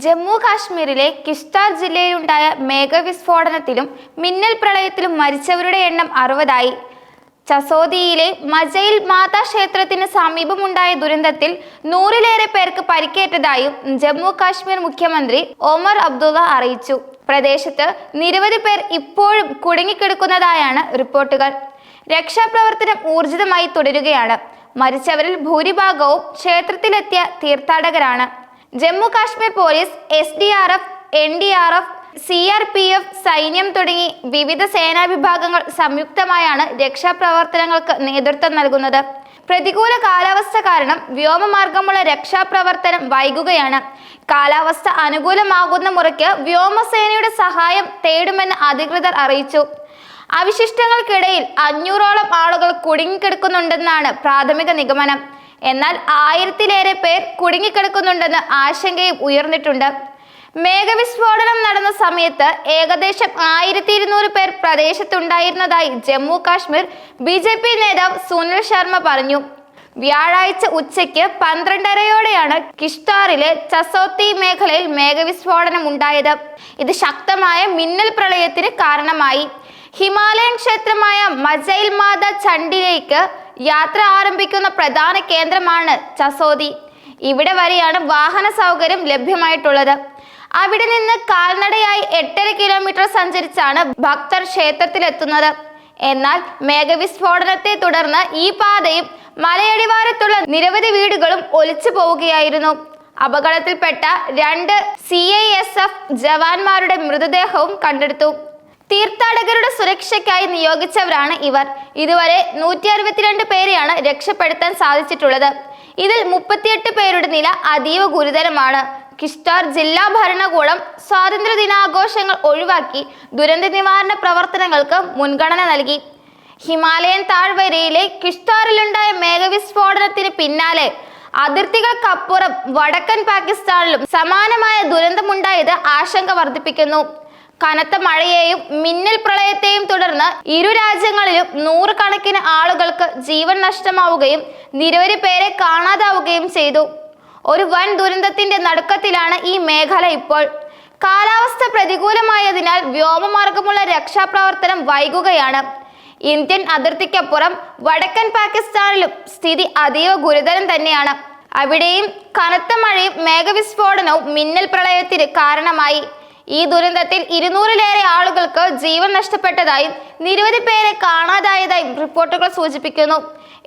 ജമ്മു കാശ്മീരിലെ കിഷ്താർ ജില്ലയിലുണ്ടായ മേഘവിസ്ഫോടനത്തിലും മിന്നൽ പ്രളയത്തിലും മരിച്ചവരുടെ എണ്ണം അറുപതായി. ചസോദിയിലെ മജയിൽ മാതാ ക്ഷേത്രത്തിന് സമീപമുണ്ടായ ദുരന്തത്തിൽ നൂറിലേറെ പേർക്ക് പരിക്കേറ്റതായും ജമ്മു കാശ്മീർ മുഖ്യമന്ത്രി ഒമർ അബ്ദുള്ള അറിയിച്ചു. പ്രദേശത്ത് നിരവധി പേർ ഇപ്പോഴും കുടുങ്ങിക്കിടക്കുന്നതായാണ് റിപ്പോർട്ടുകൾ. രക്ഷാപ്രവർത്തനം ഊർജിതമായി തുടരുകയാണ്. മരിച്ചവരിൽ ഭൂരിഭാഗവും ക്ഷേത്രത്തിലെത്തിയ തീർത്ഥാടകരാണ്. Jammu Kashmir police S D R F N D R F C R P F സൈന്യം തുടങ്ങി വിവിധ സേനാ വിഭാഗങ്ങൾ സംയുക്തമായാണ് രക്ഷാപ്രവർത്തനങ്ങൾക്ക് നേതൃത്വം നൽകുന്നത്. പ്രതികൂല കാലാവസ്ഥ കാരണം വ്യോമമാർഗമുള്ള രക്ഷാപ്രവർത്തനം വൈകുകയാണ്. കാലാവസ്ഥ അനുകൂലമാകുന്ന മുറയ്ക്ക് വ്യോമസേനയുടെ സഹായം തേടുമെന്ന് അധികൃതർ അറിയിച്ചു. അവശിഷ്ടങ്ങൾക്കിടയിൽ അഞ്ഞൂറോളം ആളുകൾ കുടുങ്ങിക്കിടക്കുന്നുണ്ടെന്നാണ് പ്രാഥമിക നിഗമനം. എന്നാൽ ആയിരത്തിലേറെ പേർ കുടുങ്ങിക്കിടക്കുന്നുണ്ടെന്ന് ആശങ്കയും ഉയർന്നിട്ടുണ്ട്. മേഘവിസ്ഫോടനം നടന്ന സമയത്ത് ഏകദേശം ആയിരത്തി ഇരുന്നൂറ് പേർ പ്രദേശത്തുണ്ടായിരുന്നതായി Jammu Kashmir B J P നേതാവ് സുനിൽ ശർമ്മ പറഞ്ഞു. വ്യാഴാഴ്ച ഉച്ചയ്ക്ക് പന്ത്രണ്ടരയോടെയാണ് കിഷ്താറിലെ ചസോത്തി മേഖലയിൽ മേഘവിസ്ഫോടനം ഉണ്ടായത്. ഇത് ശക്തമായ മിന്നൽ പ്രളയത്തിന് കാരണമായി. ഹിമാലയൻ ക്ഷേത്രമായ മജൈൽ മാത ചണ്ടിലേക്ക് യാത്ര ആരംഭിക്കുന്ന പ്രധാന കേന്ദ്രമാണ് ചസോദി. ഇവിടെ വരെയാണ് വാഹന സൗകര്യം ലഭ്യമായിട്ടുള്ളത്. അവിടെ നിന്ന് കാൽനടയായി എട്ടര കിലോമീറ്റർ സഞ്ചരിച്ചാണ് ഭക്തർ ക്ഷേത്രത്തിലെത്തുന്നത്. എന്നാൽ മേഘവിസ്ഫോടനത്തെ തുടർന്ന് ഈ പാതയും മലയടിവാരത്തുള്ള നിരവധി വീടുകളും ഒലിച്ചു പോവുകയായിരുന്നു. അപകടത്തിൽപ്പെട്ട രണ്ട് സി ഐ എസ് എഫ് ജവാന്മാരുടെ മൃതദേഹവും കണ്ടെടുത്തു. തീർത്ഥാടകരുടെ സുരക്ഷയ്ക്കായി നിയോഗിച്ചവരാണ് ഇവർ. ഇതുവരെ നൂറ്റി അറുപത്തിരണ്ട് പേരെയാണ് രക്ഷപ്പെടുത്താൻ സാധിച്ചിട്ടുള്ളത്. ഇതിൽ മുപ്പത്തിയെട്ട് പേരുടെ നില അതീവ ഗുരുതരമാണ്. കിഷ്താർ ജില്ലാ ഭരണകൂടം സ്വാതന്ത്ര്യ ദിനാഘോഷങ്ങൾ ഒഴിവാക്കി ദുരന്ത നിവാരണ പ്രവർത്തനങ്ങൾക്ക് മുൻഗണന നൽകി. ഹിമാലയൻ താഴ്വരയിലെ കിഷ്താറിലുണ്ടായ മേഘവിസ്ഫോടനത്തിന് പിന്നാലെ അതിർത്തികൾക്കപ്പുറം വടക്കൻ പാകിസ്ഥാനിലും സമാനമായ ദുരന്തമുണ്ടായത് ആശങ്ക വർദ്ധിപ്പിക്കുന്നു. കനത്ത മഴയെയും മിന്നൽ പ്രളയത്തെയും തുടർന്ന് ഇരു രാജ്യങ്ങളിലും നൂറുകണക്കിന് ആളുകൾക്ക് ജീവൻ നഷ്ടമാവുകയും നിരവധി പേരെ കാണാതാവുകയും ചെയ്തു. ഒരു വൻ ദുരന്തത്തിന്റെ നടുക്കത്തിലാണ് ഈ മേഖല ഇപ്പോൾ. കാലാവസ്ഥ പ്രതികൂലമായതിനാൽ വ്യോമമാർഗമുള്ള രക്ഷാപ്രവർത്തനം വൈകുകയാണ്. ഇന്ത്യൻ അതിർത്തിക്കപ്പുറം വടക്കൻ പാകിസ്ഥാനിലും സ്ഥിതി അതീവ ഗുരുതരം തന്നെയാണ്. അവിടെയും കനത്ത മഴയും മേഘവിസ്ഫോടനവും മിന്നൽ പ്രളയത്തിന് കാരണമായി. ഈ ദുരന്തത്തിൽ ഇരുന്നൂറിലേറെ ആളുകൾക്ക് ജീവൻ നഷ്ടപ്പെട്ടതായും നിരവധി പേരെ കാണാതായതായും റിപ്പോർട്ടുകൾ സൂചിപ്പിക്കുന്നു.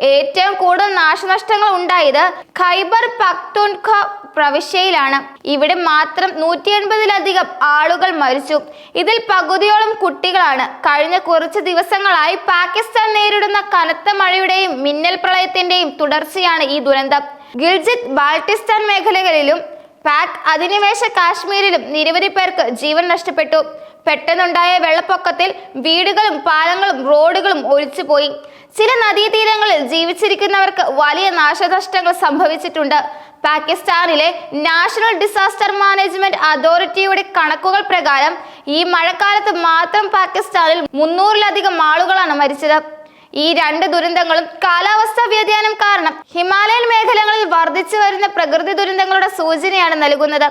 ഏറ്റവും കൂടുതൽ നാശനഷ്ടങ്ങൾ ഉണ്ടായത് ഖൈബർ പക്തുൻഖ പ്രവിശ്യയിലാണ്. ഇവിടെ മാത്രം നൂറ്റി എൺപതിലധികം ആളുകൾ മരിച്ചു. ഇതിൽ പകുതിയോളം കുട്ടികളാണ്. കഴിഞ്ഞ കുറച്ച് ദിവസങ്ങളായി പാകിസ്ഥാൻ നേരിടുന്ന കനത്ത മഴയുടെയും മിന്നൽ പ്രളയത്തിന്റെയും തുടർച്ചയാണ് ഈ ദുരന്തം. ഗിൽജിത് ബാൾട്ടിസ്ഥാൻ മേഖലകളിലും പാക് അധിനിവേശ കാശ്മീരിലും നിരവധി പേർക്ക് ജീവൻ നഷ്ടപ്പെട്ടു. പെട്ടെന്നുണ്ടായ വെള്ളപ്പൊക്കത്തിൽ വീടുകളും പാലങ്ങളും റോഡുകളും ഒലിച്ചുപോയി. ചില നദീതീരങ്ങളിൽ ജീവിച്ചിരിക്കുന്നവർക്ക് വലിയ നാശനഷ്ടങ്ങൾ സംഭവിച്ചിട്ടുണ്ട്. പാകിസ്ഥാനിലെ നാഷണൽ ഡിസാസ്റ്റർ മാനേജ്മെന്റ് അതോറിറ്റിയുടെ കണക്കുകൾ പ്രകാരം ഈ മഴക്കാലത്ത് മാത്രം പാകിസ്ഥാനിൽ മുന്നൂറിലധികം ആളുകളാണ് മരിച്ചത്. ഈ രണ്ട് ദുരന്തങ്ങളും കാലാവസ്ഥാ വ്യതിയാനം കാരണം ഹിമാലയൻ മേഖലകളിൽ വർദ്ധിച്ചു വരുന്ന പ്രകൃതി ദുരന്തങ്ങളുടെ സൂചനയാണ് നൽകുന്നത്.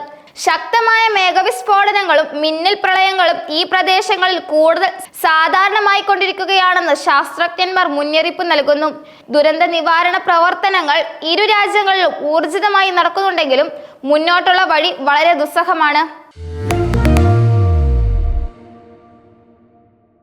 ശക്തമായ മേഘവിസ്ഫോടനങ്ങളും മിന്നൽ പ്രളയങ്ങളും ഈ പ്രദേശങ്ങളിൽ കൂടുതൽ സാധാരണമായി കൊണ്ടിരിക്കുകയാണെന്ന് ശാസ്ത്രജ്ഞന്മാർ മുന്നറിയിപ്പ് നൽകുന്നു. ദുരന്ത നിവാരണ പ്രവർത്തനങ്ങൾ ഇരു രാജ്യങ്ങളിലും ഊർജിതമായി നടക്കുന്നുണ്ടെങ്കിലും മുന്നോട്ടുള്ള വഴി വളരെ ദുസ്സഹമാണ്.